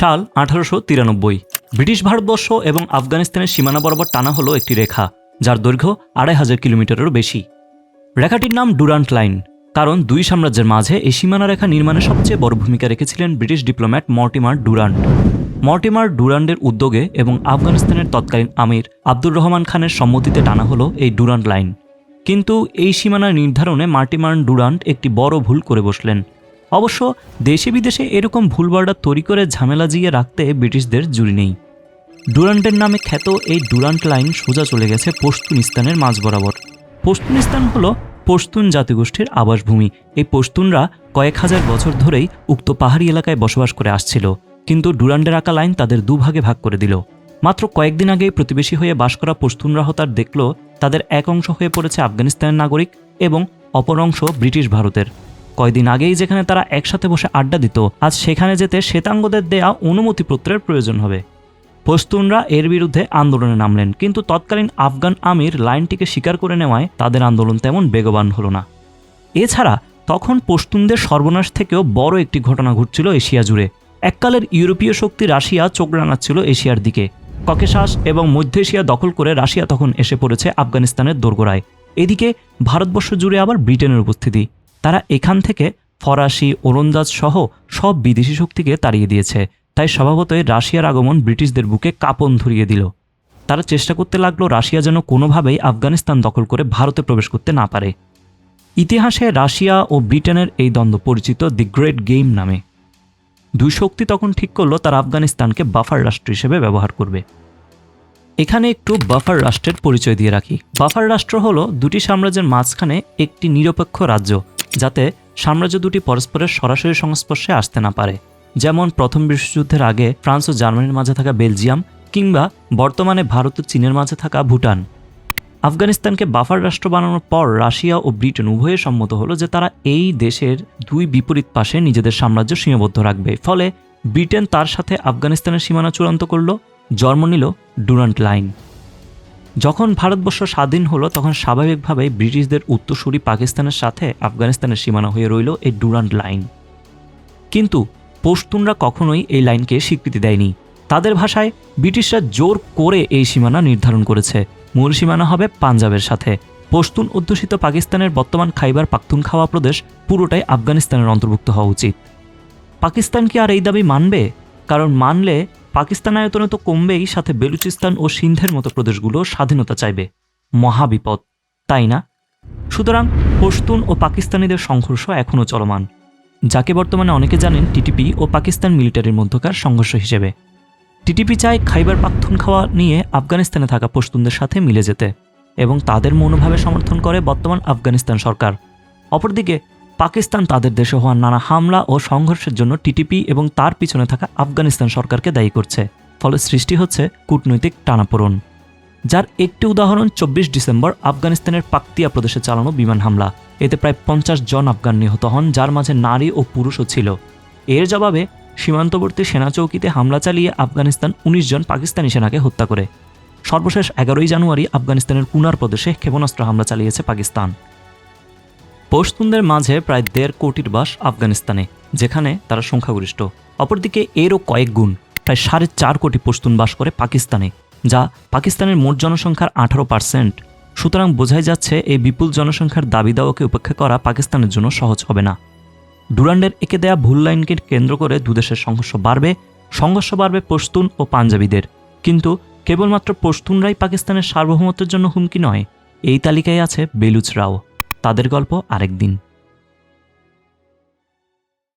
সাল আঠারোশো তিরানব্বই। ব্রিটিশ ভারতবর্ষ এবং আফগানিস্তানের সীমানা বরাবর টানা হলো একটি রেখা, যার দৈর্ঘ্য আড়াই হাজার কিলোমিটারেরও বেশি। রেখাটির নাম ডুরান্ট লাইন, কারণ দুই সাম্রাজ্যের মাঝে এই সীমানা রেখা নির্মাণে সবচেয়ে বড় ভূমিকা রেখেছিলেন British diplomat Mortimer Durand. Mortimer ডুরান্ডের উদ্যোগে এবং আফগানিস্তানের তৎকালীন আমির আব্দুর রহমান খানের সম্মতিতে টানা হলো এই ডুরান্ট লাইন। কিন্তু এই সীমানা নির্ধারণে মার্টিমার ডুরান্ট একটি বড় ভুল করে বসলেন। অবশ্য দেশে বিদেশে এরকম ভুল বর্ডার তৈরি করে ঝামেলা জিয়ে রাখতে ব্রিটিশদের জুড়ি নেই। ডুরান্টের নামে খ্যাত এই ডুরান্ট লাইন সোজা চলে গেছে পশতুনিস্তানের মাঝ বরাবর। পশতুনিস্তান হলো পশতুন জাতিগোষ্ঠীর আবাসভূমি। এই পশতুনরা কয়েক হাজার বছর ধরেই উক্ত পাহাড়ি এলাকায় বসবাস করে আসছিল, কিন্তু ডুরান্ডের আঁকা লাইন তাদের দুভাগে ভাগ করে দিল। মাত্র কয়েকদিন আগেই প্রতিবেশী হয়ে বাস করা পশতুনরা হতার দেখল তাদের এক অংশ হয়ে পড়েছে আফগানিস্তানের নাগরিক এবং অপর অংশ ব্রিটিশ ভারতের। কয়দিন আগেই যেখানে তারা একসাথে বসে আড্ডা দিত, আজ সেখানে যেতে শ্বেতাঙ্গদের দেয়া অনুমতিপত্রের প্রয়োজন হবে। পশতুনরা এর বিরুদ্ধে আন্দোলনে নামলেন, কিন্তু তৎকালীন আফগান আমির লাইনটিকে স্বীকার করে নেওয়ায় তাদের আন্দোলন তেমন বেগবান হলো না। এছাড়া, তখন পশতুনদের সর্বনাশ থেকেও বড় একটি ঘটনা ঘটছিল এশিয়া জুড়ে। এককালের ইউরোপীয় শক্তি রাশিয়া চোখ রাঙাচ্ছিল এশিয়ার দিকে। ককেশাস এবং মধ্য এশিয়া দখল করে রাশিয়া তখন এসে পড়েছে আফগানিস্তানের দোরগোড়ায়। এদিকে, ভারতবর্ষ জুড়ে আবার ব্রিটেনের উপস্থিতি। তারা এখান থেকে ফরাসি ওলন্দাজ সহ সব বিদেশি শক্তিকে তাড়িয়ে দিয়েছে। তাই স্বভাবতই রাশিয়ার আগমন ব্রিটিশদের বুকে কাঁপন ধরিয়ে দিল। তারা চেষ্টা করতে লাগল রাশিয়া যেন কোনোভাবেই আফগানিস্তান দখল করে ভারতে প্রবেশ করতে না পারে। ইতিহাসে রাশিয়া ও ব্রিটেনের এই দ্বন্দ্ব পরিচিত দি গ্রেট গেম নামে। দুই শক্তি তখন ঠিক করল তারা আফগানিস্তানকে বাফার রাষ্ট্র হিসেবে ব্যবহার করবে। এখানে একটু বাফার রাষ্ট্রের পরিচয় দিয়ে রাখি। বাফার রাষ্ট্র হলো দুটি সাম্রাজ্যের মাঝখানে একটি নিরপেক্ষ রাজ্য। যাতে সাম্রাজ্য দুটি পরস্পরের সরাসরি সংস্পর্শে আসতে না পারে। যেমন প্রথম বিশ্বযুদ্ধের আগে ফ্রান্স ও জার্মানির মাঝে থাকা বেলজিয়াম কিংবা বর্তমানে ভারত ও চীনের মাঝে থাকা ভুটান। আফগানিস্তানকে বাফার রাষ্ট্র বানানোর পর রাশিয়া ও ব্রিটেন উভয়ে সম্মত হলো যে তারা এই দেশের দুই বিপরীত পাশে নিজেদের সাম্রাজ্য সীমাবদ্ধ রাখবে। ফলে ব্রিটেন তার সাথে আফগানিস্তানের সীমানা চূড়ান্ত করল, জন্ম নিল ডুরান্ট লাইন। যখন ভারতবর্ষ স্বাধীন হলো, তখন স্বাভাবিকভাবেই ব্রিটিশদের উত্তরসূরি পাকিস্তানের সাথে আফগানিস্তানের সীমানা হয়ে রইল এই ডুরান্ট লাইন। কিন্তু পশতুনরা কখনোই এই লাইনকে স্বীকৃতি দেয়নি। তাদের ভাষায় ব্রিটিশরা জোর করে এই সীমানা নির্ধারণ করেছে। মূল সীমানা হবে পাঞ্জাবের সাথে। পশতুন অধ্যুষিত পাকিস্তানের বর্তমান খাইবার পাখতুনখাওয়া প্রদেশ পুরোটাই আফগানিস্তানের অন্তর্ভুক্ত হওয়া উচিত। পাকিস্তান কি আর এই দাবি মানবে? কারণ মানলে পাকিস্তান আয়তনে তো কমবেই, সাথে বেলুচিস্তান ও সিন্ধের মতো প্রদেশগুলো স্বাধীনতা চাইবে। মহাবিপদ তাই না? সুতরাং পশতুন ও পাকিস্তানিদের সংঘর্ষ এখনও চলমান। যাকে বর্তমানে অনেকে জানেন টিটিপি ও পাকিস্তান মিলিটারির মধ্যকার সংঘর্ষ হিসেবে। টিটিপি চায় খাইবার পাখতুনখাওয়া নিয়ে আফগানিস্তানে থাকা পশতুনদের সাথে মিলে যেতে, এবং তাদের মনোভাবে সমর্থন করে বর্তমান আফগানিস্তান সরকার। অপরদিকে পাকিস্তান তাদের দেশে হওয়া নানা হামলা ও সংঘর্ষের জন্য টিটিপি এবং তার পিছনে থাকা আফগানিস্তান সরকারকে দায়ী করছে। ফলে সৃষ্টি হচ্ছে কূটনৈতিক টানাপোড়ন, যার একটি উদাহরণ চব্বিশ ডিসেম্বর আফগানিস্তানের পাকতিয়া প্রদেশে চালানো বিমান হামলা। এতে প্রায় পঞ্চাশ জন আফগান নিহত হন, যার মাঝে নারী ও পুরুষও ছিল। এর জবাবে সীমান্তবর্তী সেনা চৌকিতে হামলা চালিয়ে আফগানিস্তান উনিশ জন পাকিস্তানি সেনাকে হত্যা করে। সর্বশেষ এগারোই জানুয়ারি আফগানিস্তানের কুনার প্রদেশে ক্ষেপণাস্ত্র হামলা চালিয়েছে পাকিস্তান। পশতুনদের মাঝে প্রায় দেড় কোটির বাস আফগানিস্তানে, যেখানে তারা সংখ্যাগরিষ্ঠ। অপরদিকে এরও কয়েক গুণ, প্রায় সাড়ে চার কোটি পশতুন বাস করে পাকিস্তানে, যা পাকিস্তানের মোট জনসংখ্যার আঠারো পার্সেন্ট। সুতরাং বোঝাই যাচ্ছে, এই বিপুল জনসংখ্যার দাবি দাওয়াকে উপেক্ষা করা পাকিস্তানের জন্য সহজ হবে না। ডুরান্ডের একে দেয়া ভুল লাইনকে কেন্দ্র করে দুদেশের সংঘর্ষ বাড়বে সংঘর্ষ বাড়বে পশতুন ও পাঞ্জাবিদের। কিন্তু কেবলমাত্র পশতুনরাই পাকিস্তানের সার্বভৌমত্বের জন্য হুমকি নয়, এই তালিকায় আছে বেলুচরাও তাদের গল্প আরেক দিন